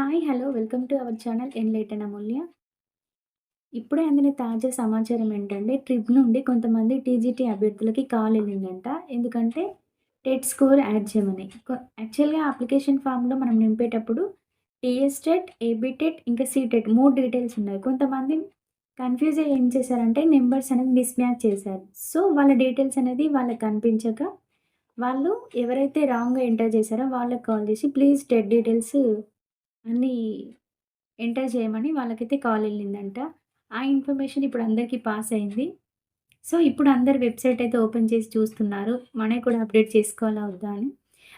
Hi! Hello! Welcome to our channel enlighten Amulya. ఇప్పుడే అందిన తాజా సమాచారం ఏంటంటే, ట్రిప్ నుండి కొంతమంది టీజీటీ అభ్యర్థులకి కాల్ వెళ్ళిందంట ఎందుకంటే, టెట్ స్కోర్ యాడ్ చేయమని. యాక్చువల్‌గా అప్లికేషన్ ఫామ్లో మనం నింపేటప్పుడు టీఎస్ టెట్, ఏబీటెట్ ఇంకా సీటెట్ మూడు డీటెయిల్స్ ఉన్నాయి. కొంతమంది కన్‌ఫ్యూజ్ అయ్యి ఏం చేశారంటే, నెంబర్స్ అనేది మిస్మ్యాచ్ చేశారు. సో, వాళ్ళ డీటెయిల్స్ అనేది వాళ్ళకి కనిపించక, వాళ్ళు ఎవరైతే రాంగ్‌గా ఎంటర్ చేశారో వాళ్ళకి కాల్ చేసి, ప్లీజ్ టెట్ డీటెయిల్స్ అన్నీ ఎంటర్ చేయమని వాళ్ళకైతే కాల్ వెళ్ళిందంట ఆ ఇన్ఫర్మేషన్ ఇప్పుడు అందరికీ పాస్ అయింది. సో, ఇప్పుడు అందరు వెబ్‌సైట్ అయితే ఓపెన్ చేసి చూస్తున్నారు. మనయి కూడా అప్డేట్ చేసుకోవాలా వద్దా అని.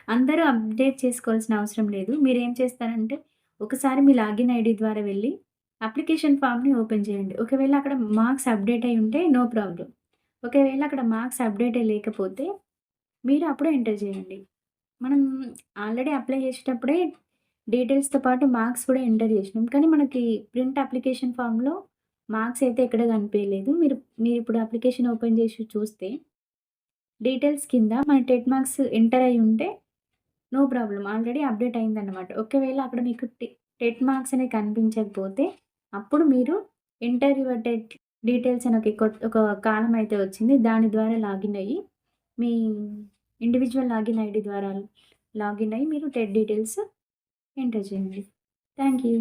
అందరూ అప్డేట్ చేసుకోవాల్సిన అవసరం లేదు. మీరు ఏం చేస్తారంటే, ఒకసారి మీ లాగిన్ ఐడి ద్వారా వెళ్ళి అప్లికేషన్ ఫామ్ని ఓపెన్ చేయండి. ఒకవేళ అక్కడ మార్క్స్ అప్డేట్ అయి ఉంటే నో ప్రాబ్లం ఒకవేళ అక్కడ మార్క్స్ అప్డేట్ అయ్యి లేకపోతే, మీరు అప్పుడు ఎంటర్ చేయండి. మనం ఆల్రెడీ అప్లై చేసేటప్పుడే డీటెయిల్స్‌తో పాటు మార్క్స్ కూడా ఎంటర్ చేసినాం. కానీ మనకి ప్రింట్ అప్లికేషన్ ఫామ్లో మార్క్స్ అయితే ఎక్కడ కనిపించలేదు మీరు మీరు ఇప్పుడు అప్లికేషన్ ఓపెన్ చేసి చూస్తే, డీటెయిల్స్ కింద మన టెట్ మార్క్స్ ఎంటర్ అయ్యి ఉంటే నో ప్రాబ్లమ్. ఆల్రెడీ అప్డేట్ అయిందన్నమాట. ఒకవేళ అక్కడ మీకు టెట్ మార్క్స్ అనేవి కనిపించకపోతే, అప్పుడు మీరు ఎంటర్ యువర్ టెట్ డీటెయిల్స్ అని ఒక ఒక కాలం అయితే వచ్చింది. దాని ద్వారా లాగిన్ అయ్యి, మీ ఇండివిజువల్ లాగిన్ ఐడి ద్వారా లాగిన్ అయ్యి మీరు టెట్ డీటెయిల్స్ ఎంటర్ చేయండి. Thank you.